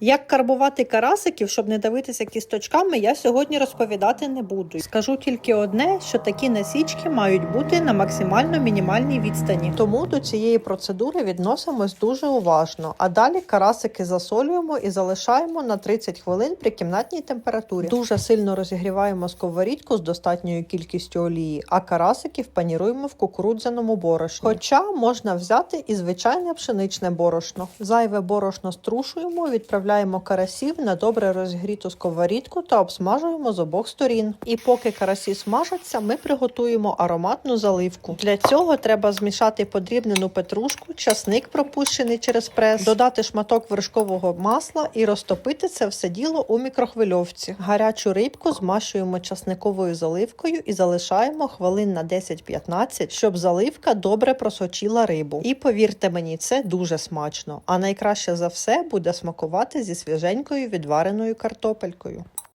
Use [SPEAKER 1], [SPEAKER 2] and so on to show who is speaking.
[SPEAKER 1] Як карбувати карасиків, щоб не давитися кісточками, я сьогодні розповідати не буду. Скажу тільки одне, що такі насічки мають бути на максимально мінімальній відстані. Тому до цієї процедури відносимось дуже уважно. А далі карасики засолюємо і залишаємо на 30 хвилин при кімнатній температурі. Дуже сильно розігріваємо сковорідку з достатньою кількістю олії, а карасиків паніруємо в кукурудзяному борошні. Хоча можна взяти і звичайне пшеничне борошно. Зайве борошно струшуємо, відправляємо карасів на добре розігріту сковорідку та обсмажуємо з обох сторін. І поки карасі смажаться, ми приготуємо ароматну заливку. Для цього треба змішати подрібнену петрушку, часник пропущений через прес, додати шматок вершкового масла і розтопити це все діло у мікрохвильовці. Гарячу рибку змащуємо часниковою заливкою і залишаємо хвилин на 10-15, щоб заливка добре просочила рибу. І повірте мені, це дуже смачно. А найкраще за все буде смакувати зі свіженькою відвареною картопелькою.